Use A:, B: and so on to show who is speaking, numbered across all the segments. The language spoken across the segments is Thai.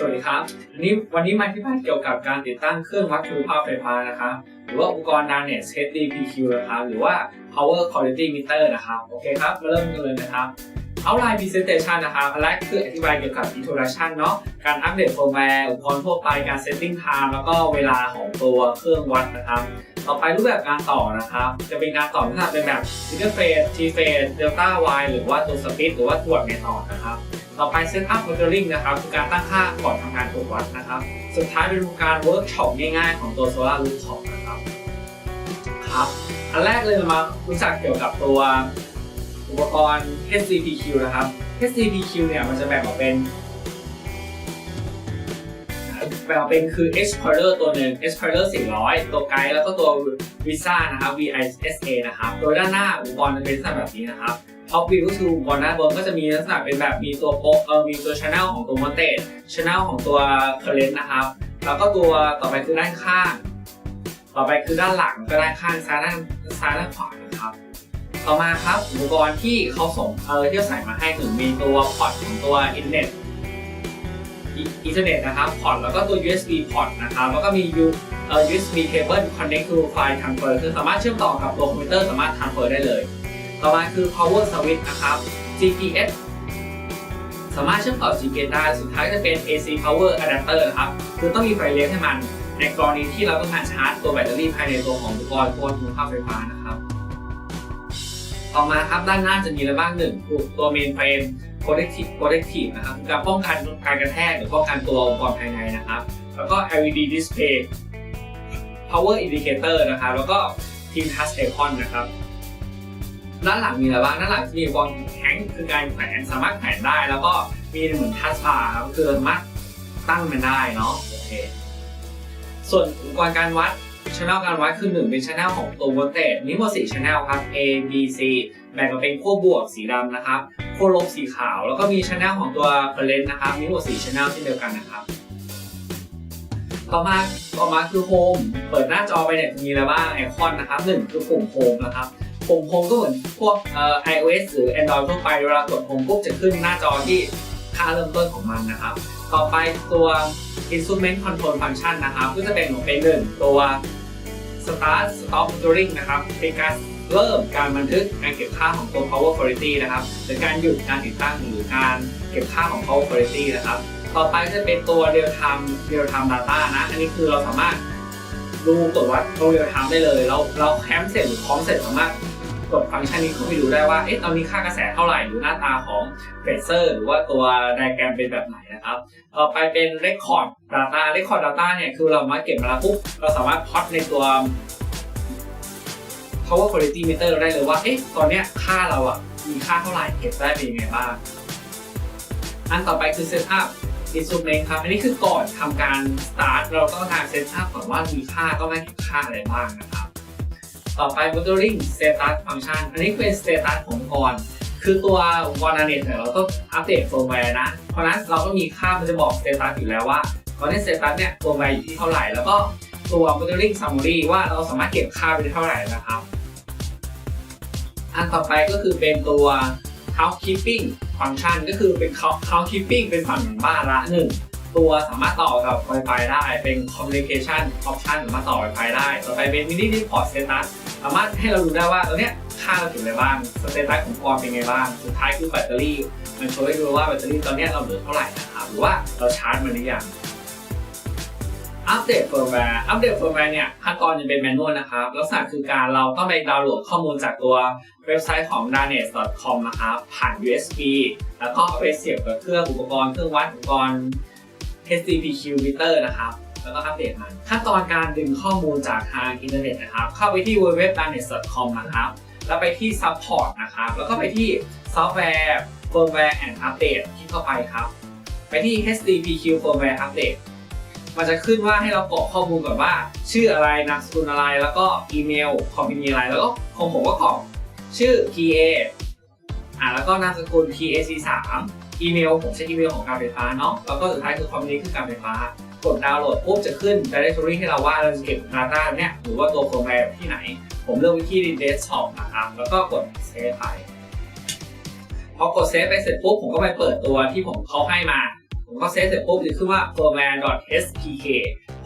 A: สวัสดีครับวันนี้วันนี้มาที่บ้านเกี่ยวกับการติดตั้งเครื่องวัดคุณภาพไฟฟ้านะครับ หรือว่าอุปกรณ์ Darnet HDPQ นะครับ หรือว่า Power Quality Meter นะครับ โอเคครับ มาเริ่มกันเลยนะครับ Outline Presentation นะครับแรกคืออธิบายเกี่ยวกับ Introduction เนาะ การอัปเดต firmware อุปกรณ์ทั่วไป การ setting time แล้วก็เวลาของตัวเครื่องวัดนะครับ ต่อไปรูปแบบการต่อนะครับ จะเป็นการต่อที่เป็นแบบ single phase T phase delta Y หรือว่าตัว split หรือว่าตรวจในต่อนะครับ ต่อไป Setup Monitoring นะครับคือการตั้งค่าก่อนทำงานตรวจวัดนะครับ สุดท้ายเป็นการ Workshop ง่ายๆ ของตัว Solar Rooftop นะครับครับ อันแรกเลยมารู้จักเกี่ยวกับตัวอุปกรณ์ HCPQ นะครับ HCPQ เนี่ยมันจะแบ่งออกเป็นแบ่งออกเป็นคือ Explorer ตัวหนึ่ง Explorer 400 ตัวไกด์แล้วก็ตัว Visa นะครับ VISA นะครับ โดยด้านหน้าอุปกรณ์จะเป็นลักษณะแบบนี้นะครับ Top View ก็คืออุปกรณ์ด้าบนก็จะมีลักษณะเป็นแบบมีตัวโป๊กเออมีตัว Channel ของตัว Voltage Channel ของตัว Current นะครับ แล้วก็ตัวต่อไปคือด้านข้าง ต่อไปคือด้านหลังก็ด้านข้างซ้ายด้านซ้ายด้านขวานะครับ ต่อมาครับอุปกรณ์ที่เขาส่งเออที่ใส่มาให้ถึงมีตัวพอร์ตของตัวอินเทอร์เน็ตอินเทอร์เน็ตนะครับพอร์ตแล้วก็ตัว USB พอร์ตนะครับแล้วก็มี U เอ่อ USB cable connect to file transfer คือสามารถเชื่อมต่อกับตัวคอมพิวเตอร์สามารถ transfer ได้เลย ต่อมาคือ power switch นะครับ GPS สามารถเชื่อมต่อ GPS ได้ สุดท้ายจะเป็น AC power adapter นะครับ คือต้องมีไฟเลี้ยงให้มัน ในกรณีที่เราต้องการชาร์จตัวแบตเตอรี่ภายในตัวของอุปกรณ์ตัวคุณภาพไฟฟ้านะครับ ต่อมาครับด้านหน้าจะมีอะไรบ้างหนึ่งตัว main frame protective protective นะครับการป้องกันการกระแทกหรือป้องกันตัวอุปกรณ์ภายในนะครับ แล้วก็ LED display power indicator นะครับ แล้วก็ team touch icon นะครับ ด้านหลังมีอะไรบ้างด้านหลังจะมีอุปกรณ์แข็งคือการแขวนสามารถแขวนได้ แล้วก็มีเหมือนทัชบาร์ครับคือสามารถตั้งมันได้เนาะโอเคส่วนอุปกรณ์การวัดช anel การวัดคือหนึ่งเป็นช anel ของตัวโวลเตจมีหมดสี่ช anel ครับ A B C แบ่งออกเป็นขั้วบวกสีดำนะครับขั้วลบสีขาว แล้วก็มีช anel ของตัว current นะครับมีหมดสี่ช anel เช่นเดียวกันนะครับต่อมาต่อมาคือโฮมเปิดหน้าจอไปเนี่ยมีอะไรบ้างไอคอนนะครับหนึ่งคือปุ่มโฮมนะครับ ผมโฮมก็เหมือนพวกเอ่อ iOS หรือ Android ทั่วไปเวลากดโฮมปุ๊บจะขึ้นหน้าจอที่ค่าเริ่มต้นของมันนะครับ ต่อไปตัว Instrument Control Function นะครับ ก็จะเป็นของเป็นหนึ่งตัว Start Stop Monitoring นะครับเป็นการเริ่มการบันทึกการเก็บค่าของตัว Power Quality นะครับหรือการหยุดการติดตั้งหรือการเก็บค่าของ Power Quality นะครับ ต่อไปจะเป็นตัว Real Time Real Time Data นะ อันนี้คือเราสามารถดูตรวจวัดตัว Real Time ได้เลย เราเราแคมป์เสร็จหรือพร้อมเสร็จสามารถ กดฟังก์ชันนี้เข้าไปดูได้ว่าเอ๊ะตอนนี้ค่ากระแสเท่าไหร่หรือหน้าตาของเฟเซอร์หรือว่าตัวไดแกรมเป็นแบบไหนนะครับต่อไปเป็น Record Data Record Data เนี่ยคือเรามาเก็บมาแล้วปุ๊บเราสามารถพอดในตัว Power Quality Meter ได้เลยว่าเอ๊ะตอนเนี้ยค่าเราอะมีค่าเท่าไหร่เก็บได้เป็นยังไงบ้างอันต่อไปคือ Setup Instrument ครับอันนี้คือก่อนทำการ start เราต้องการ Setup ก่อนว่ามีค่าต้องได้เก็บค่าอะไรบ้างนะครับ ต่อไป Monitoring Status Function อันนี้เป็น Status ของอุปกร คือตัวอุปกรณ์นเน็ตเนี่ยเราต้องอัปเดตเฟิร์มแวร์นะ เพราะฉะนั้นเราก็มีค่ามันจะบอก Status อยู่แล้วว่าตอนนี้ Status เนี่ยเฟิร์มแวร์อยู่ที่เท่าไหร่ แล้วก็ตัว Monitoring Summary ว่าเราสามารถเก็บค่าไปได้เท่าไหร่นะครับ อันต่อไปก็คือเป็นตัว housekeeping function ก็คือเป็น housekeeping เป็นฝั่งบ้านละหนึ่งตัวสามารถต่อกับ Wi-Fi ได้เป็น communication option สามารถต่อ Wi-Fi ได้ ต่อไปเป็น mini report status สามารถให้เราดูได้ว่าตอนเนี้ยค่าเราถึงอะไรบ้าง status ของกรเป็นไงบ้าง สุดท้ายคือแบตเตอรี่ มันโชว์ให้ดูว่าแบตเตอรี่ตอนนี้เราเหลือเท่าไหร่นะครับหรือว่าเราชาร์จมันหรือยังอัปเดตเฟิร์มแวร์อัปเดตเฟิร์มแวร์เนี่ยขั้นตอนจะเป็นแมนนวลนะครับลักษณะคือการเราต้องไปดาวน์โหลดข้อมูลจากตัวเว็บไซต์ของ danet.com นะครับผ่าน USB แล้วก็เอาไปเสียบกับเครื่องอุปกรณ์เครื่องวัดอุปกรณ์ HDPQ meter นะครับ แล้วก็อัปเดตมันขั้นตอนการดึงข้อมูลจากทางอินเทอร์เน็ตนะครับ เข้าไปที่ www.danet.com นะครับ แล้วไปที่ support นะครับ แล้วก็ไปที่ software firmware and update คลิกเข้าไปครับ ไปที่ HDPQ firmware update มันจะขึ้นว่าให้เรากรอกข้อมูลก่อนว่า ชื่ออะไรนามสกุลอะไร แล้วก็อีเมลคอมพิวเตอร์อะไร แล้วก็ของผมก็กรอกชื่อ PA อ่าแล้วก็นามสกุล PAC3 อีเมลผมใช้อีเมลของการไฟฟ้าเนาะแล้วก็สุดท้ายคือคอมพิวคือการไฟฟ้า กดดาวน์โหลดปุ๊บจะขึ้น directory ให้เราว่าเราจะเก็บ Data เนี่ยหรือว่าตัว firmware ที่ไหน ผมเลือกวิธี desktop นะครับแล้วก็กด save ไปพอกดเซฟไปเสร็จปุ๊บผมก็ไปเปิดตัวที่ผมเขาให้มา ผมก็เซตเสร็จปุ๊บจะขึ้นว่า firmware.spk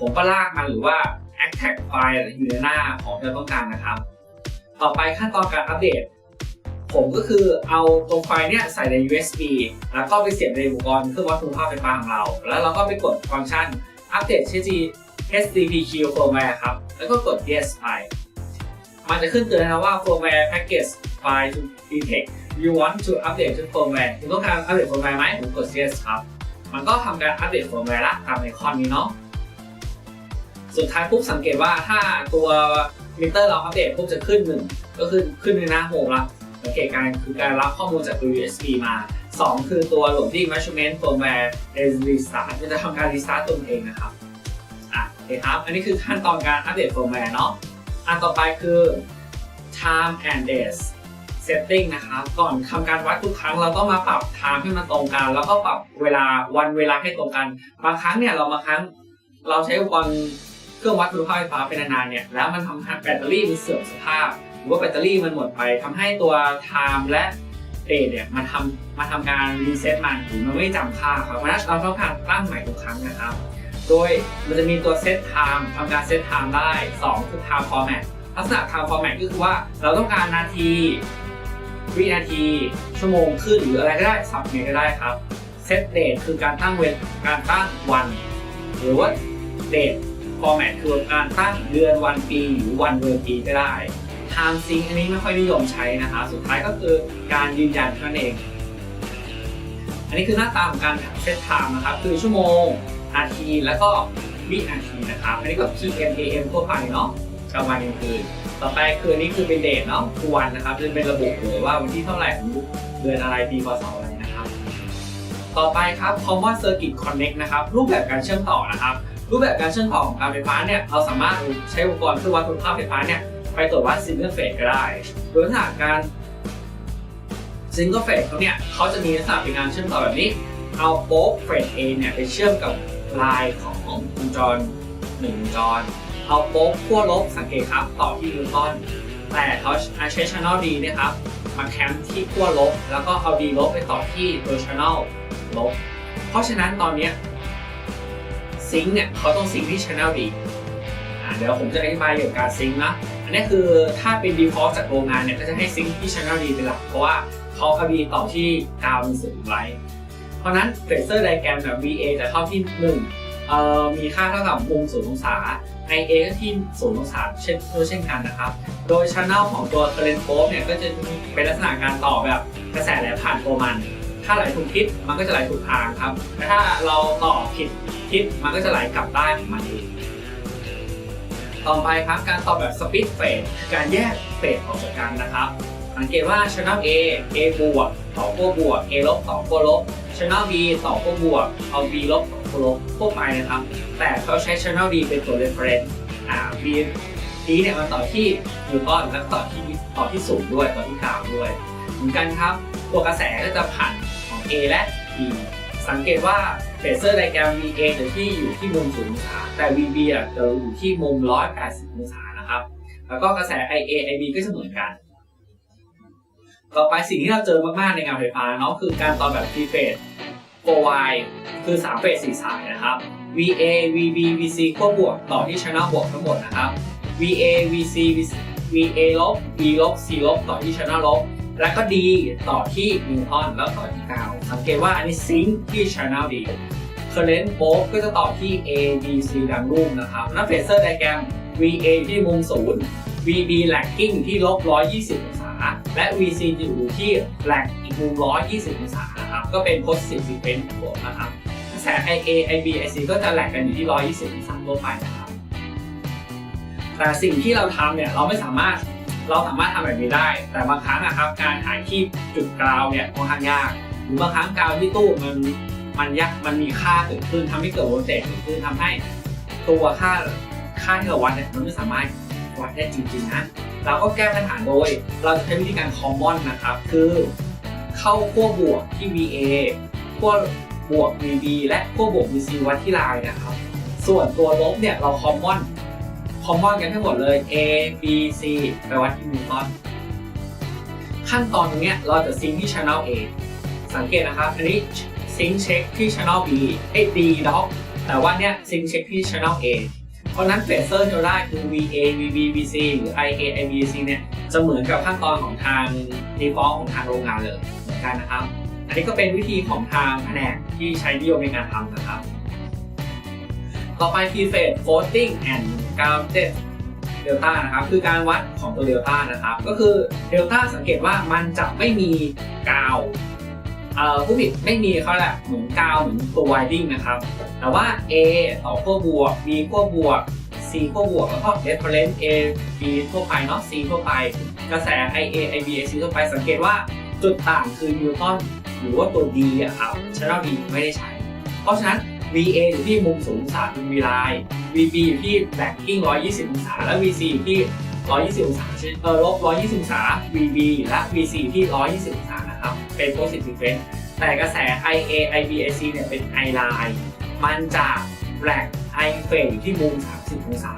A: ผมก็ลากมันหรือว่า extract ไฟล์อยู่ในหน้าของที่เราต้องการนะครับ ต่อไปขั้นตอนการอัปเดต ผมก็คือเอาตรงไฟล์เนี่ยใส่ใน USB แล้วก็ไปเสียบในอุปกรณ์เครื่องวัดคุณภาพไฟฟ้าของเรา แล้วเราก็ไปกดฟังก์ชันอัปเดต HDPQ firmware ครับ แล้วก็กด yes ไป มันจะขึ้นเตือนนะว่า firmware package file to detect you want to update to firmware คุณต้องการอัปเดต firmware ไหมผมกด yes ครับ มันก็ทำการอัปเดต firmware ละตามไอคอนนี้เนาะ สุดท้ายปุ๊บสังเกตว่าถ้าตัวมิเตอร์เราอัปเดตปุ๊บจะขึ้นหนึ่งก็คือขึ้นในหน้าโฮมละ สังเกตการคือการรับข้อมูลจากตัว USB มา 2 คือตัว loading measurement firmware is restart จะทำการ restart ตัวเองนะครับอะโอเคครับ อันนี้คือขั้นตอนการอัปเดต firmware เนาะอันต่อไปคือ time and days setting นะครับก่อนทำการวัดทุกครั้งเราต้องมาปรับ time ให้มันตรงกัน แล้วก็ปรับเวลาวันเวลาให้ตรงกัน บางครั้งเนี่ยเราบางครั้งเราใช้อุปกรณ์เครื่องวัดคุณภาพไฟฟ้าเป็นนานๆเนี่ยแล้วมันทำให้แบตเตอรี่มันเสื่อมสภาพ หรือว่าแบตเตอรี่มันหมดไปทำให้ตัว time และ date เนี่ยมันทำมาทำการรีเซ็ตมันหรือมันไม่จำค่าครับเพราะฉะนั้นเราต้องการตั้งใหม่ทุกครั้งนะครับ โดยมันจะมีตัวเซตไทม์ทำการเซตไทม์ได้ 2 คือ time format ลักษณะ time format ก็คือว่าเราต้องการนาทีวินาที ชั่วโมงขึ้นหรืออะไรก็ได้สับไงก็ได้ครับเซตเดทคือการตั้งเวลการตั้งวัน หรือว่าเดท format คือการตั้งเดือนวันปีหรือวันเดือนปีก็ได้ time sync อันนี้ไม่ค่อยนิยมใช้นะครับสุดท้ายก็คือการยืนยันเท่านั้นเอง อันนี้คือหน้าตาของการเซตไทม์นะครับ คือชั่วโมงนาทีแล้วก็วินาทีนะครับ อันนี้ก็ PM AM ทั่วไปเนาะกลางวันกลางคืนต่อไปคือนนี้คือเป็นเดทเนาะคือวันนะครับจะเป็นระบุเลยว่าวันที่เท่าไหร่ของเดือนอะไรปีพศอะไรนะครับ ต่อไปครับ Common Circuit Connect นะครับ รูปแบบการเชื่อมต่อนะครับ รูปแบบการเชื่อมต่อของการไฟฟ้าเนี่ยเราสามารถใช้อุปกรณ์เครื่อวัดคุณภาพไฟฟ้าเนี่ย ไปตรวจวัดซิงเกิลเฟสก็ได้ โดยลักษณะการซิงเกิลเฟสเขาเนี่ยเขาจะมีลักษณะเป็นการเชื่อมต่อแบบนี้ เอาโป๊กเฟส A เนี่ยไปเชื่อมกับลายของวงจรหนึ่งวงจร เอาโป๊กขั้วลบสังเกตครับต่อที่นิวตันแต่เขาใช้ channel D เนะครับมาแคมป์ที่ขั้วลบ แล้วก็เอา D ลบไปต่อที่ตัว channel ลบ เพราะฉะนั้นตอนเนี้ซิงค์เนี่ยเขาต้องซิงค์ที่ channel D อ่าเดี๋ยวผมจะอธิบายเกี่ยวกับการซิงค์นะ นนี้คือถ้าเป็น default จากโรงงานเนี่ยก็จะให้ซิงค์ที่ channel D เป็นหลักเพราะว่าเขาเอา D ต่อที่กาวมีสื่อไว้ เพราะนั้นเฟเซอร์ไดแกรมแบบ VA จะเข้าที่1เอ่อมีค่าเท่ากับมุม0องศา IA ก็ที่0องศาเช่นเช่นกันนะครับ โดยช anel ของตัว current probe เนี่ยก็จะเป็นลักษณะการต่อแบบกระแสไหลผ่านตัวมัน ถ้าไหลถูกทิศมันก็จะไหลถูกทางครับแต่ถ้าเราต่อผิดทิศมันก็จะไหลกลับด้านของมันเอง ต่อไปครับการต่อแบบ split phase คือการแยกเฟสออกจากกันนะครับ สังเกตว่า channel A A บวกต่อขั้วบวก A ลบต่อขั้วลบ channel B ต่อขั้วบวกเอา B ลบต่อขั้วลบทั่วไปนะครับ แต่เขาใช้ channel D เป็นตัว reference อ่า B D เนี่ยมันต่อที่นิวตันแล้วต่อที่ต่อที่สูงด้วยต่อที่กลางด้วย เหมือนกันครับตัวกระแสก็จะผ่านของ A และ B สังเกตว่า เฟเซอร์ไดแกรม VA จะที่อยู่ที่มุม0องศาแต่ VB อะจะอยู่ที่มุม 180 องศานะครับ แล้วก็กระแส IA IB ก็จะเหมือนกัน ต่อไปสิ่งที่เราเจอมากๆในงานไฟฟ้าเนาะคือการต่อแบบ 3 เฟส 4Y คือ 3 เฟส 4 สายนะครับ VA VB VC ขั้วบวกต่อที่ channel บวกทั้งหมดนะครับ VA VC VA ลบ V ลบ C ลบต่อที่ channel ลบ แล้วก็ D ต่อที่นิวตันแล้วต่อที่กาวสังเกตว่าอันนี้ซิงค์ที่ channel D current โป๊กก็จะต่อที่ A B C ดังรูปนะครับแล้วเฟเซอร์ไดแกรม VA ที่มุมศูนย์ VB lagging ที่ลบ 120 องศา และ VC จะอยู่ที่ lag อีกมุม 120 องศานะครับ ก็เป็น positive sequence บวกนะครับกระแส IA IB IC ก็จะ lag กันอยู่ที่ 120 องศาทั่วไปนะครับ แต่สิ่งที่เราทำเนี่ย เราไม่สามารถ เราสามารถทำแบบนี้ได้ แต่บางครั้งนะครับ การหาที่จุดกราวเนี่ยค่อนข้างยาก หรือบางครั้งกราวที่ตู้มันมันยากมันมีค่าเกิดขึ้นทำให้เกิดโวลเตจเกิดขึ้นทำให้ตัวค่าค่าที่เราวัดเนี่ยมันไม่สามารถวัดได้จริงๆนะเราก็แก้ปัญหาโดย เราจะใช้วิธีการ common นะครับ คือเข้าขั้วบวกที่ VA ขั้วบวก VB และขั้วบวก VC วัดที่ลายนะครับ ส่วนตัวลบเนี่ยเรา common คอมมอนกันทั้งหมดเลย A B C ไปวัดที่นิวตันขั้นตอนตรงนี้เราจะซิงที่ channel A สังเกตนะครับ อันนี้ซิงเช็คที่ channel B เอ้ D dock แต่ว่าเนี่ยซิงเช็คที่ channel A เพราะนั้นเฟเซอร์ที่เราได้คือ VA VB VC หรือ IA IBC เนี่ยจะเหมือนกับขั้นตอนของทาง default ของทางโรงงานเลยเหมือนกันนะครับ อันนี้ก็เป็นวิธีของทางแผนกที่ใช้นิยมในการทำนะครับ ต่อไป p f a d e floating and grounded delta นะครับคือการวัดของตัว delta นะครับ ก็คือ delta สังเกตว่ามันจะไม่มีกาวเอ่อผู้ผิดไม่มีเขาแหละเหมือนกาวเหมือนตัว winding นะครับ แต่ว่า A ต่อขั้วบวก B ขั้วบวก C ขั้วบวกแล้วก็ reference A B ทั่วไปเนาะ C ทั่วไป กระแส IA IB AC ทั่วไปสังเกตว่าจุดต่างคือนิวตันหรือว่าตัว D อะครับ channel D ไม่ได้ใช้ เพราะฉะนั้น VA อยู่ที่มุมสูงองศาเป็น V line VB อยู่ที่ backing 120 องศา และ VC อยู่ที่ 120 องศาเออลบ 120 องศา VB และ VC อยู่ที่ 120 องศานะครับ เป็น positive sequence แต่กระแส IA IBAC เนี่ยเป็น I line มันจะแบล็ก I fade อยู่ที่มุม 30 องศา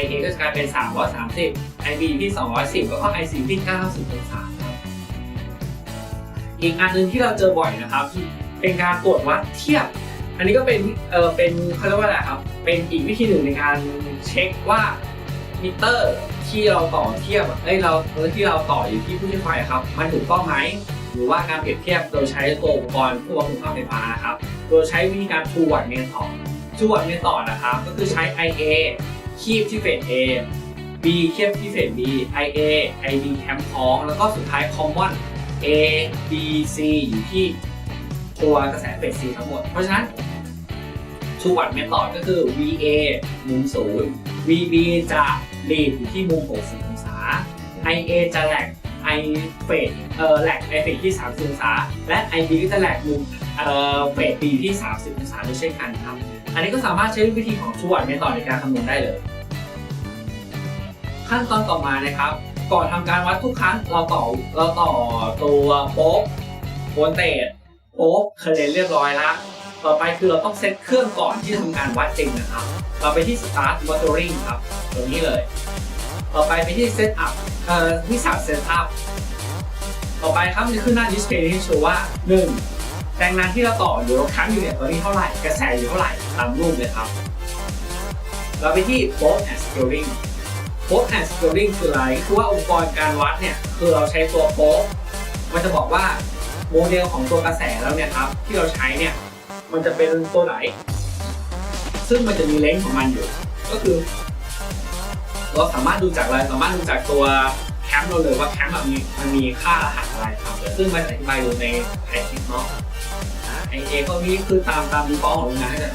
A: IA ก็จะกลายเป็น 330 IB อยู่ที่ 210 แล้วก็ IC อยู่ที่ 90 องศาครับอีกอันหนึงที่เราเจอบ่อยนะครับ เป็นการตรวจวัดเทียบ อันนี้ก็เป็นเออเป็นเขาเรียกว่าอะไรครับ เป็นอีกวิธีหนึ่งในการเช็คว่ามิเตอร์ที่เราต่อเทียบเอ้ยเราเออที่เราต่ออยู่ที่ผู้ใช้ไฟครับ มันถูกต้องไหมหรือว่าการเปรียบเทียบโดยใช้ตัวอุปกรณ์ผู้วัดคุณภาพไฟฟ้านะครับ โดยใช้วิธีการ True Watt Method True Watt Method นะครับ ก็คือใช้ IA คีบที่เฟส A B เทียบที่เฟส B IA IB แคมท้อง แล้วก็สุดท้าย Common A B C อยู่ที่ ตัวกระแสเฟส C ทั้งหมด เพราะฉะนั้น True Watt Method ก็คือ VA มุมศูนย์ VB จะลีดอยู่ที่มุม 60 องศา IA จะแหลก I เฟสเอ่อแหลก I เฟสที่ 30 องศา และ IB ก็จะแหลกมุมเอ่อเฟส B ที่ 30 องศาด้วยเช่นกันครับ อันนี้ก็สามารถใช้วิธีของ True Watt Method ในการคำนวณได้เลย ขั้นตอนต่อมานะครับ ก่อนทำการวัดทุกครั้งเราต่อเราต่อตัวโป๊กโวลเตจ โป๊กเคอร์เรนต์เรียบร้อยแล้วต่อไปคือเราต้องเซตเครื่องก่อนที่จะทำการวัดจริงนะครับ เราไปที่ start watering ครับตรงนี้เลย ต่อไปไปที่ set up เอ่อที่สาม set up ต่อไปครับมันจะขึ้นหน้า display ที่โชว์ว่า 1. แรงงานที่เราต่ออยู่ราค้างอยู่เนี่ยตอนนี้เท่าไหร่กระแสอยู่เท่าไหร่ตามรูปเลยครับ เราไปที่ bolt and scaling โป๊กแอนด์สเกลลิงคืออะไรคือว่าอุปกรณ์การวัดเนี่ยคือเราใช้ตัวโป๊กมันจะบอกว่า โมเดลของตัวกระแสแล้วเนี่ยครับที่เราใช้เนี่ยมันจะเป็นตัวไหนซึ่งมันจะมีเลนส์ของมันอยู่ ก็คือ เราสามารถดูจากอะไรสามารถดูจากตัวแคมป์เราเลยว่าแคมป์แบบนี้มันมีค่ารหัสอะไรครับซึ่งมันจะอธิบายอยู่ในไอทิปเนาะไอเอพวกนี้คือตามตามดีฟอลของโรงงานให้จะ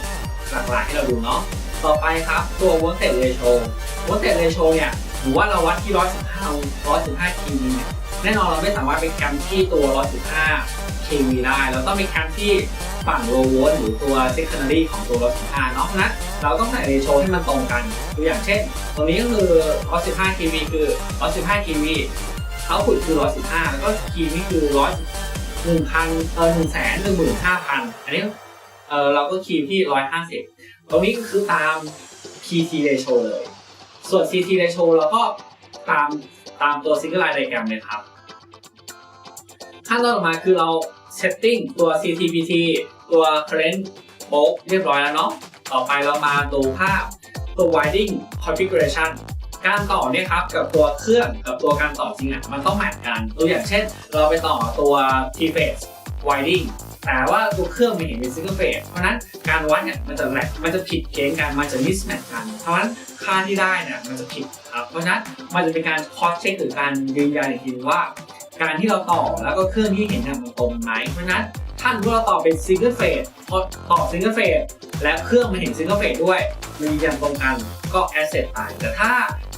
A: หลากหลายให้เราดูเนาะต่อไปครับตัว voltage ratio voltage ratio เนี่ย หรือว่าเราวัดที่ร้อยสิบห้าร้อยสิบห้าเควีเนี่ยแน่นอนเราไม่สามารถไปกันที่ตัวร้อยสิบห้าเควีได้ เราต้องไปกันที่ฝั่งโลโวลต์หรือตัวเซคันดารีของตัวร้อยสิบห้าเนาะเราะนั้นเราต้องใส่เรโซให้มันตรงกันตัวอย่างเช่น ตรงนี้ก็คือร้อยสิบห้าเควีคือร้อยสิบห้าเควีเขาขุดคือร้อยสิบห้าแล้วก็คีนี่คือร้อยหนึ่งพันเออหนึ่งแสนหนึ่งหมื่นห้าพันอันนี้เออเราก็คีย์ที่ร้อยห้าสิบตรงนี้ก็คือตาม PT ratio เลย ส่วน CT ratio เราก็ตามตามตัว single line diagram เลยครับ ขั้นตอนต่อมาคือเรา setting ตัว CT PT ตัว current โป๊กเรียบร้อยแล้วเนาะ ต่อไปเรามาดูภาพตัว winding configuration การต่อเนี่ยครับกับตัวเครื่องกับตัวการต่อจริงอะมันต้องแมทกันตัวอย่างเช่น เราไปต่อตัว T phase winding แต่ว่าตัวเครื่องมันเห็นเป็นซิงเกิลเฟสเพราะนั้นการวัดเนี่ยมันจะแหลกมันจะผิดเกณฑ์กันมันจะมิสแมทกัน เพราะนั้นค่าที่ได้เนี่ยมันจะผิดครับเพราะนั้นมันจะเป็นการคอสเช็คหรือการยืนยันอีกทีว่า การที่เราต่อแล้วก็เครื่องที่เห็นเนี่ยมันตรงไหมเพราะนั้นถ้าสมมติเราต่อเป็นซิงเกิลเฟสต่อซิงเกิลเฟสและเครื่องมันเห็นซิงเกิลเฟสด้วยมันยืนยันตรงกันก็แอสเซทไปแต่ถ้า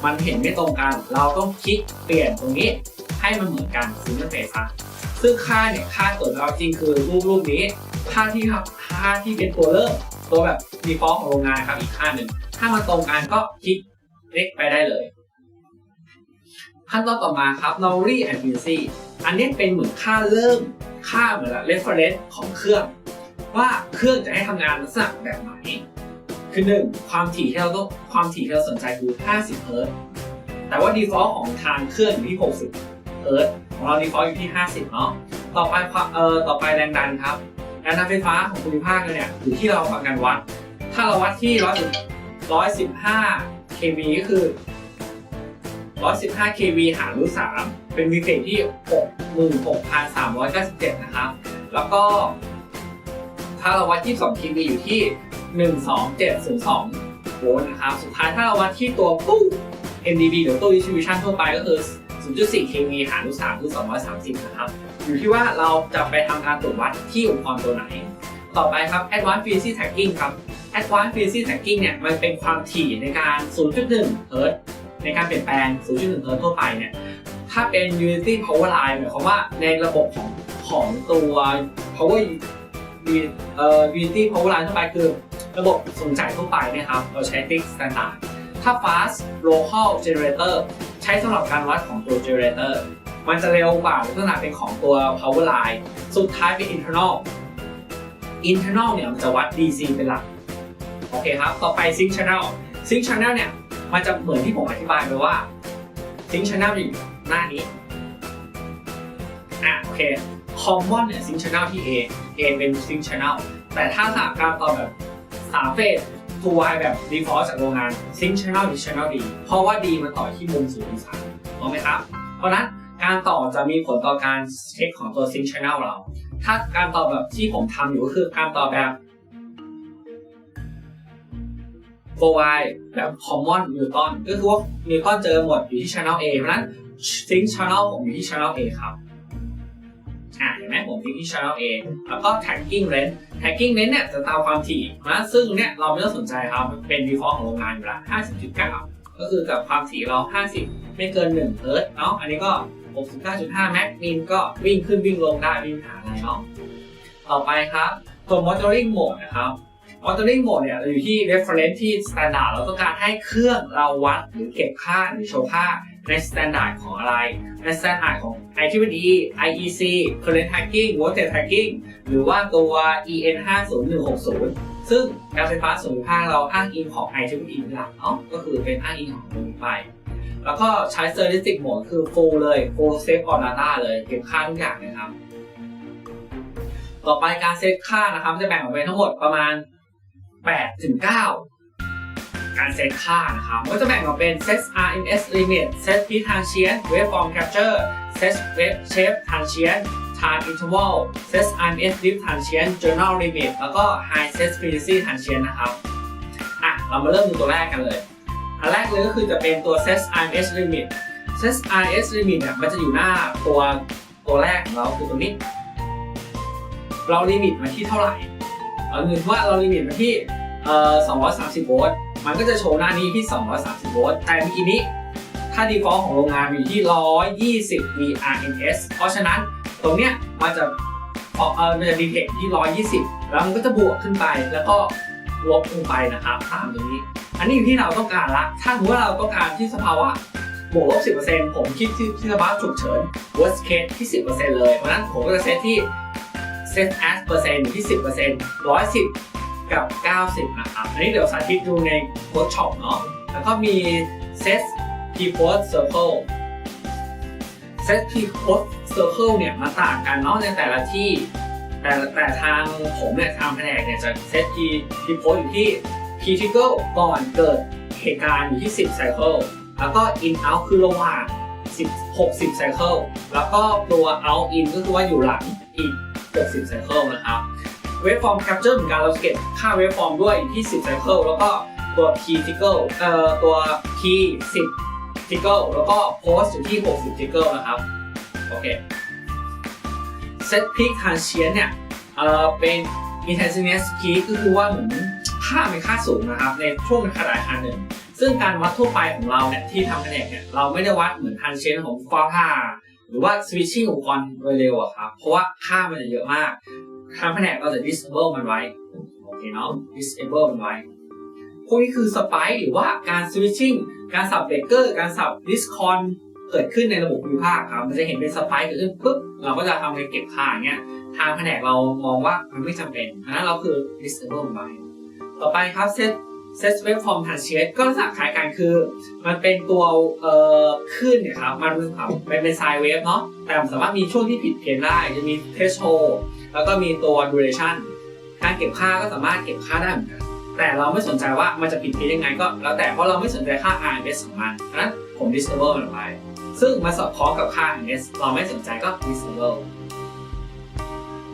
A: มันเห็นไม่ตรงกัน เราต้องคลิกเปลี่ยนตรงนี้ ให้มันเหมือนกันซิงเกิลเฟสซะซึ่งค่าเนี่ยค่าตัวเราจริงคือรูปรูปนี้ ค่าที่ครับค่าที่เป็นตัวเริ่มตัวแบบ default ของโรงงานครับอีกค่าหนึ่งถ้ามันตรงกันก็คลิกเล็กไปได้เลยขั้นตอนต่อมาครับ Norry and Frequency อันนี้เป็นเหมือนค่าเริ่มค่าเหมือน reference ของเครื่อง ว่าเครื่องจะให้ทำงานลักษณะแบบไหน คือหนึ่งความถี่ที่เราต้องความถี่ที่เราสนใจคือ 50 เฮิรตซ์แต่ว่า default ของทางเครื่องอยู่ที่ 60 เฮิรตซ์ของเรา default อยู่ที่ 50 เนาะต่อไปเอ่อต่อไปแรงดันครับแรงดันไฟฟ้าของภูมิภาคเนี่ยอยู่ที่เราทำการวัด ถ้าเราวัดที่100 115 kV ก็คือ 115 kV หารรูท3เป็นวิเศษที่ 66,397 นะครับ แล้วก็ ถ้าเราวัดที่2 kV อยู่ที่ 12702 โวลต์นะครับ สุดท้ายถ้าเราวัดที่ตัวตู้ NDB หรือตู้ distribution ทั่วไปก็คือ 0.4 kV หารรูท3คือ 230 นะครับ อยู่ที่ว่าเราจะไปทำการตรวจวัดที่อุปกรณ์ตัวไหน ต่อไปครับ Advanced Frequency Tracking ครับ Advanced Frequency Tracking เนี่ยมันเป็นความถี่ในการ 0.1 เฮิรตซ์ในการเปลี่ยนแปลง 0.1 เฮิรตซ์ทั่วไปเนี่ย ถ้าเป็น Unity Power Line หมายความว่าในระบบของของตัว Power เอ่อ Unity Power Line ทั่วไปคือ ระบบส่งจ่ายทั่วไปนะครับ เราใช้ Fix Standard ถ้า Fast Local Generator ใช้สำหรับการวัดของตัว Generator มันจะเร็วกว่าลักษณะเป็นของตัว power line สุดท้ายเป็น internal internal เนี่ยมันจะวัด DC เป็นหลัก โอเคครับ ต่อไป sync channel sync channel เนี่ย มันจะเหมือนที่ผมอธิบายไปว่า sync channel อยู่หน้านี้ อะ โอเค common เนี่ย sync channel ที่ A A เป็น sync channel แต่ถ้าหากการต่อแบบ3เฟส to Y แบบ default จากโรงงาน sync channel ที่ channel D เพราะว่า D มันต่อที่มุม0องศาถูกไหมครับ เพราะนั้นการต่อจะมีผลต่อการเช็คของตัว sync channel เรา ถ้าการต่อแบบที่ผมทำอยู่ก็คือการต่อแบบ 4y แบบ common Newton ก็คือว่า Newton เจอหมดอยู่ที่ channel A เพราะฉะนั้น sync channel ผมอยู่ที่ channel A ครับ อ่าเห็นไหมผมอยู่ที่ channel A แล้วก็ tagging length tagging length เนี่ยจะตามความถี่เพราะซึ่งเนี่ยเราไม่ต้องสนใจครับเป็น default ของโรงงานอยู่ล้ว50.9 ก็คือกับความถี่เรา 50 ไม่เกิน1เฮิร์ตเนาะอันนี้ก็ 69.5แม็กมินก็วิ่งขึ้นวิ่งลงได้วิ่งหาอะไรเนาะต่อไปครับตัว monitoring mode นะครับ monitoring mode เนี่ยเราอยู่ที่ reference ที่ standard เราต้องการให้เครื่องเราวัดหรือเก็บค่าหรือโชว์ค่า ใน standard ของอะไร ใน standard ของ ITVD IEC current tracking voltage tracking หรือว่าตัว EN 50160 ซึ่งการไฟฟ้าส่วนภูมิภาคเราอ้างอิงของ ICD หลักเนาะก็คือเป็นอ้างอิงของตรงนี้ไป แล้วก็ใช้ statistic mode คือ full เลย full save on data เลยเก็บค่าทุกอย่างนะครับ ต่อไปการเซตค่านะครับจะแบ่งออกเป็นทั้งหมดประมาณ8ถึง9 การเซตค่านะครับก็จะแบ่งออกเป็น set RMS limit set p transient waveform capture set wave shape transient time interval set RMS dip transient journal limit แล้วก็ high set frequency transient นะครับอะเรามาเริ่มดูตัวแรกกันเลย อันแรกเลยก็คือจะเป็นตัว set RMS limit set RMS limit เนี่ยมันจะอยู่หน้าตัวตัวแรกของเราคือตัวนี้ เราลิมิตมาที่เท่าไหร่เราเงินว่าเราลิมิตมาที่230โวลต์ มันก็จะโชว์หน้านี้ที่ 230 โวลต์ แต่เมื่อกี้นี้ ถ้า default ของโรงงานอยู่ที่ 120 VRMS เพราะฉะนั้นตรงเนี้ยมันจะเอ่อมันจะดีเทคที่ 120 แล้วมันก็จะบวกขึ้นไป แล้วก็ลบลงไปนะครับตามตรงนี้ อันนี้อยู่ที่เราต้องการละ ถ้าสมมติว่าเราต้องการที่สภาวะบวกลบ 10%ผมคิดที่ที่สภาวะฉุกเฉิน worst case ที่ 10%เลย เพราะนั้นผมก็จะเซตที่ set as เปอร์เซ็นต์ที่ 10% 110 กับ 90 นะครับ อันนี้เดี๋ยวสาธิตดูในเวิร์กช็อปเนาะ แล้วก็มี set p post circle set p post circle เนี่ยมาต่างกันเนาะในแต่ละที่ แต่แต่ทางผมเนี่ยทางแผนกเนี่ยจะ set p p post อยู่ที่ p trickle ก่อนเกิดเหตุการณ์อยู่ที่ 10 cycle แล้วก็ in out คือระหว่าง 10 60 cycle แล้วก็ตัว out in ก็คือว่าอยู่หลังอีก 60 cycle นะครับ waveform capture เหมือนกันเราจะเก็บค่า waveform ด้วยที่ 10 cycle แล้วก็ตัว p tickle เอ่อตัว p 10 tickle แล้วก็ post อยู่ที่ 60 tickle นะครับ โอเค set peak transient เนี่ยเอ่อเป็น instantaneous peak ก็คือว่าเหมือนค่าเป็นค่าสูงนะครับ ในช่วงขนาดคันหนึ่ง ซึ่งการวัดทั่วไปของเราเนี่ยที่ทำแผนกเนี่ยเราไม่ได้วัดเหมือน transient ของฟ้าผ่าหรือว่า switching อุปกรณ์โดยเร็วอะครับ เพราะว่าค่ามันจะเยอะมาก ทางแผนกเราจะ disable มันไว้ โอเคเนาะ disable มันไว้ พวกนี้คือ spike หรือว่าการ switching การสับเบรกเกอร์ การสับ discon เกิดขึ้นในระบบภูมิภาคครับ มันจะเห็นเป็น spike เกิดขึ้นปุ๊บ เราก็จะทำการเก็บค่าเงี้ย ทางแผนกเรามองว่ามันไม่จำเป็นดังนั้นเราคือ disable มันไว้ ต่อไปครับ set set waveform transient ก็ลักษณะคล้ายกันคือ มันเป็นตัวเอ่อคลื่นเนี่ยครับ มันเป็นเป็น sine wave เนาะ แต่มันสามารถมีช่วงที่ผิดเพี้ยนได้ จะมี threshold แล้วก็มีตัว duration การเก็บค่าก็สามารถเก็บค่าได้เหมือนกัน แต่เราไม่สนใจว่ามันจะผิดพียังไงก็แล้วแต่เพราะเราไม่สนใจค่า RMS ของมันเพราะฉะนั้นผม disable มันไป ซึ่งมาสอดคล้องกับค่า RMS เราไม่สนใจก็ disable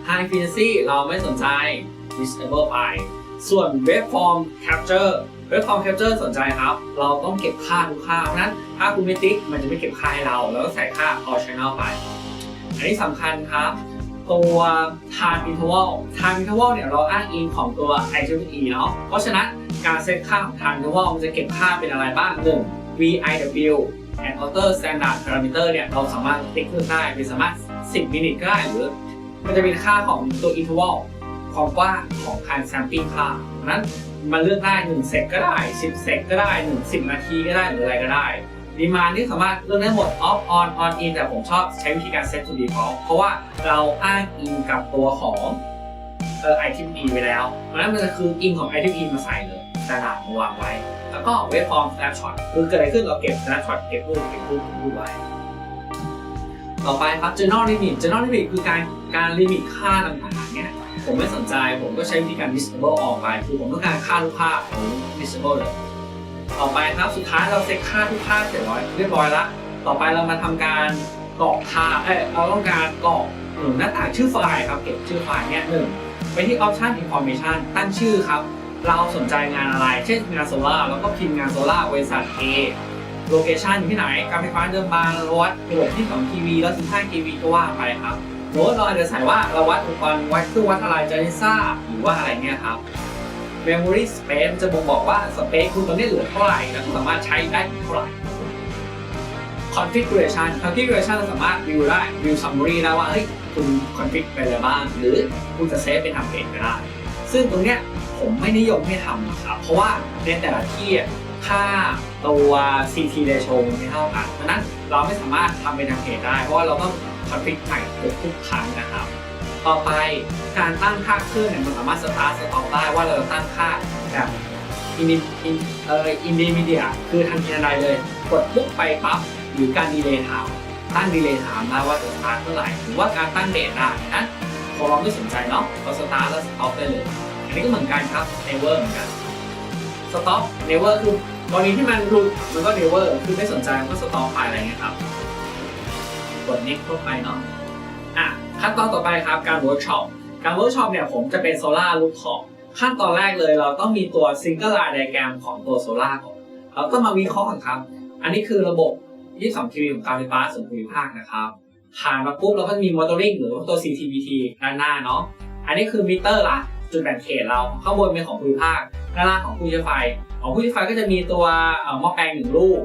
A: high frequency เราไม่สนใจ disable ไป ส่วน waveform capture waveform capture สนใจครับ เราต้องเก็บค่าทุกค่า เพราะนั้นถ้าคุณไม่ติ๊กมันจะไม่เก็บค่าให้เรา แล้วก็ใส่ค่า all channel ไป อันนี้สำคัญครับ ตัว time interval time interval เนี่ยเราอ้างอิงของตัว IEEE เนาะเพราะฉะนั้นการเซตค่าของ time interval มันจะเก็บค่าเป็นอะไรบ้าง1 VIW and outer standard parameter เนี่ยเราสามารถติ๊กเพิ่มได้เป็นสามารถ 10 มินิก็ได้หรือ มันจะเป็นค่าของตัว interval ความกว้างของการ sampling ค่าเพราะนั้นมันเลือกได้1เซกก็ได้ 10 เซกก็ได้ 1 10 นาทีก็ได้หรืออะไรก็ได้ ดีมาที่สามารถเลือกได้หมด off on on in แต่ผมชอบใช้วิธีการ set to default เพราะว่าเราอ้างอิงกับตัวของเอ่อ item e ไว้แล้ว เพราะฉะนั้นมันจะคืออิงของ item e มาใส่เลยตลาดมาวางไว้ แล้วก็ waveform snapshot คือเกิดอะไรขึ้นเราเก็บ snapshot เก็บรูปเก็บรูปเก็บรูปไว้ ต่อไปครับ journal limit journal limit คือการการลิมิตค่าต่างๆเนี่ยผมไม่สนใจผมก็ใช้วิธีการ disable ออกไป คือผมต้องการค่าทุกค่าผม disable เลย ต่อไปครับสุดท้ายเราเซ็ตค่าทุกค่าเสร็จร้อยเรียบร้อยละต่อไปเรามาทำการกรอกค่าเอ้ยเราต้องการกรอกหน้าต่างชื่อไฟล์ครับเก็บชื่อไฟล์เนี่ยหนึ่งไปที่ option information ตั้งชื่อครับ เราสนใจงานอะไร เช่นงานโซล่าเราก็พิมพ์งานโซล่าบริษัท A โลเคชันอยู่ที่ไหน การไฟฟ้าเดิมบางราวัดระบบที่2ทีวีแล้วถึง5ทีวีก็ว่าไปครับโน้ตเราอาจจะใส่ว่าเราวัดอุปกรณ์วัดเครื่องวัดอะไรจะได้ทราบหรือว่าอะไรเนี่ยครับ memory space จะบ่งบอกว่า space คุณตอนนี้เหลือเท่าไหร่แล้วคุณสามารถใช้ได้เท่าไหร่ configuration configuration เราสามารถ view ได้ view summary ได้ว่าเฮ้ยคุณ config ไปอะไรบ้าง หรือคุณจะเซฟเป็นทำเองก็ได้ ซึ่งตรงเนี้ยผมไม่นิยมให้ทำนะครับ เพราะว่าในแต่ละที่ค่าตัว CT ratio ไม่เท่ากันเพราะนั้นเราไม่สามารถทำเป็นทำเองได้ เพราะว่าเราต้อง config ใหม่ทุกครั้งนะครับ ต่อไปการตั้งค่าเครื่องเนี่ยมันสามารถสตาร์ทสต็อปได้ว่าเราจะตั้งค่าแบบอินดิอินเอ่ออินดิมีเดียคือทันทีทันใดเลย กดปุ๊บไปปั๊บหรือการดีเลย์ไทม์ตั้งดีเลย์ไทม์ได้ว่าจะสตาร์ทเมื่อไหร่หรือว่าการตั้งเดทได้นะพอเราไม่สนใจเนาะเราสตาร์ทแล้วสต็อปได้เลยอันนี้ก็เหมือนกันครับ never เหมือนกันสต็อป never คือกรณีที่มันหลุดมันก็ never คือไม่สนใจมันก็สต็อปไปอะไรเงี้ยครับกด next เข้าไปเนาะอะ ขั้นตอนต่อไปครับ การเวิร์กช็อป การเวิร์กช็อปเนี่ยผมจะเป็นโซลาร์รูฟท็อปขั้นตอนแรกเลยเราต้องมีตัวซิงเกิลไลน์ไดแกรมของตัวโซล่าก่อน เราต้องมาวิเคราะห์กันครับ อันนี้คือระบบ 22 kV ของการไฟฟ้าส่วนภูมิภาคนะครับ ผ่านมาปุ๊บเราก็มีมอเตอร์ริงหรือว่าตัว CTVT ด้านหน้าเนาะ อันนี้คือมิเตอร์ละจุดแบ่งเขตเราข้างบนเป็นของภูมิภาคด้านล่างของผู้ใช้ไฟ ของผู้ใช้ไฟก็จะมีตัวเอ่อหม้อแปลงหนึ่งลูก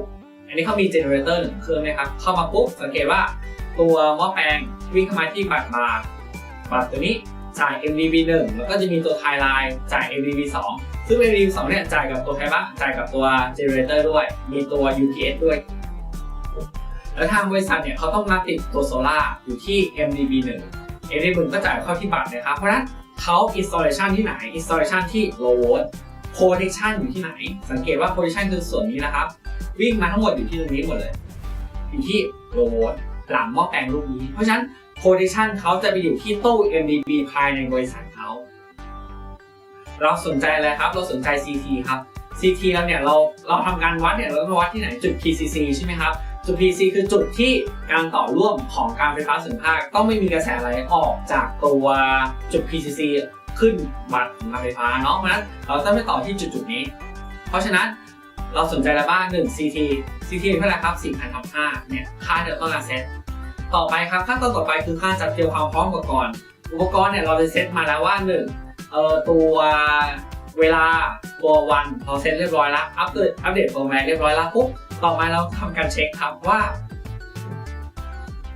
A: อันนี้เขามีเจเนอเรเตอร์หนึ่งเครื่องนะครับ เข้ามาปุ๊บสังเกตว่า ตัวหม้อแปลงวิ่งเข้ามาที่บัตรบาร์บัตรตัวนี้จ่าย MDB 1แล้วก็จะมีตัวไทไลน์จ่าย MDB 2ซึ่ง MDB 2เนี่ยจ่ายกับตัวใครบ้างจ่ายกับตัวเจเนเรเตอร์ด้วย มีตัว UPS ด้วย แล้วทางบริษัทเนี่ยเขาต้องมาติดตัวโซล่าอยู่ที่ MDB 1 MDB 1ก็จ่ายเข้าที่บัตรนะครับ เพราะฉะนั้นเขา installation ที่ไหน installation ที่ low volt protection อยู่ที่ไหน สังเกตว่า protection คือส่วนนี้นะครับ วิ่งมาทั้งหมดอยู่ที่ตรงนี้หมดเลย อยู่ที่ low volt หลังหม้อแปลงลูกนี้ เพราะฉะนั้น position เขาจะไปอยู่ที่ตู้ MDB ภายในบริษัทเขา เราสนใจอะไรครับ เราสนใจ CT ครับ CT เราเนี่ยเราเราทำการวัดเนี่ยเราต้องวัดที่ไหนจุด PCC ใช่ไหมครับ จุด PC คือจุดที่การต่อร่วมของการไฟฟ้าส่วนภาคต้องไม่มีกระแสไหลออกจากตัวจุด PCC ขึ้นบัตรของการไฟฟ้าเนาะเพราะฉะนั้นเราต้องไปต่อที่จุดจุดนี้ เพราะฉะนั้น เราสนใจแล้วบ้างหนึ่ง CT CT เท่าไหร่ครับ4,000ทับ5เนี่ยค่าเราต้องการเซตต่อไปครับขั้นตอนต่อไปคือกาจัดเตรียมความพร้อมอุปกรณ์อุปกรณ์เนี่ยเราจะเซตมาแล้วว่าหนึ่งเอ่อตัวเวลาตัววันเราเซตเรียบร้อยแล้วอัปเดตอัปเดตโปรแกรมเรียบร้อยแล้วปุ๊บต่อมาเราทำการเช็คครับว่า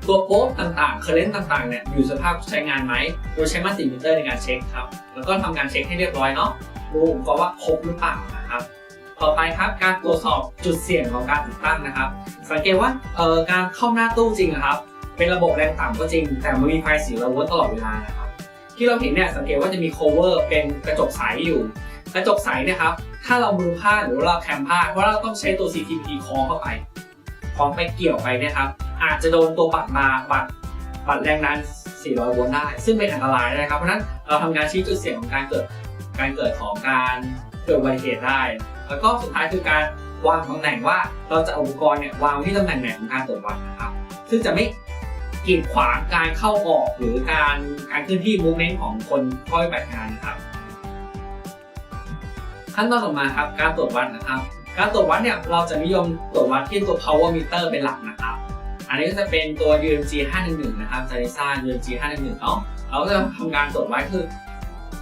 A: ตัวโป๊ปต่างๆเคอร์เรนต์ต่างๆเนี่ยอยู่สภาพใช้งานไหมโดยใช้มัลติมิเตอร์ในการเช็คครับ แล้วก็ทำการเช็คให้เรียบร้อยเนาะดูอุปกรว่าครบหรือเปล่า ต่อไปครับการตรวจสอบจุดเสี่ยงของการติดตั้งนะครับ สังเกตว่าเอ่อการเข้าหน้าตู้จริงอะครับ เป็นระบบแรงต่ำก็จริง แต่มันมีไฟสีระวนตลอดเวลานะครับ ที่เราเห็นเนี่ยสังเกตว่าจะมี cover เป็นกระจกใสอยู่ กระจกใสเนี่ยครับ ถ้าเรามือพลาดหรือเราแคมพลาดเพราะเราต้องใช้ตัว CTP คล้องเข้าไปคล้องไปเกี่ยวไปเนะครับ อาจจะโดนตัวบัตรมาบัตรบัตรแรงดัน400โวลต์ได้ ซึ่งเป็นอันตรายได้ครับเพราะฉะนั้นเราทำการชี้จุดเสี่ยงของการเกิดการเกิดของการเกิดอุบัติเหตุได้ แล้วก็สุดท้ายคือการวางตำแหน่งว่าเราจะอุปกรณ์เนี่ยวางที่ตำแหน่งไหนของการตรวจวัดนะครับ ซึ่งจะไม่กีดขวางการเข้าออกหรือการการเคลื่อนที่มูเมนต์ของคนเข้าไปบัติงานนะครับ ขั้นตอนต่อมาครับการตรวจวัดนะครับ การตรวจวัดเนี่ยเราจะนิยมตรวจวัดที่ตัว power meter เป็นหลักนะครับ อันนี้ก็จะเป็นตัว UMG 511นะครับจาริซ่า UMG 511เนาะเราก็จะทำการตรวจวัดคือ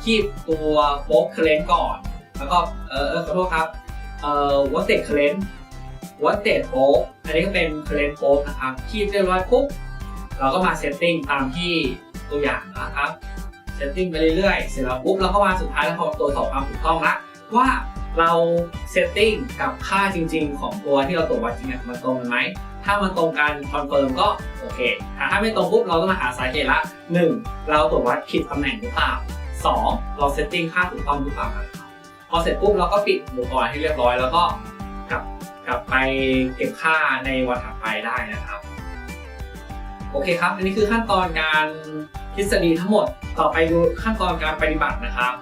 A: คีบตัวโป๊กเคลนก่อน แล้วก็เออเออขอโทษครับเอ่อวัตเตเคลนวัตเตโป๊อันนี้ก็เป็นเคลนโป๊นะครับคีบเรียบร้อยปุ๊บเราก็มาเซตติ้งตามที่ตัวอย่างนะครับเซตติ้งไปเรื่อยๆ เสร็จแล้วปุ๊บเราก็มาสุดท้ายแล้วพอตัวจสอบความถูกต้องละว่าเราเซตติ้งกับค่าจริง ๆ ของตัวที่เราตรวจวัดจริงมันตรงกันไหม ถ้ามันตรงกันคอนเฟิร์มก็โอเคถ้าไม่ตรงปุ๊บเราต้องมาหาสาเหตุละ 1. เราตรวจวัดผิดตำแหน่งหรือเปล่า 2. เราเซตติ้งค่าถูกต้องหรือเปล่าครับ พอเสร็จปุ๊บเราก็ปิดอุปกรณ์ให้เรียบร้อย แล้วก็กลับกลับไปเก็บค่าในวันถัดไปได้นะครับ โอเคครับ อันนี้คือขั้นตอนการทฤษฎีทั้งหมด ต่อไปดูขั้นตอนการปฏิบัตินะครับ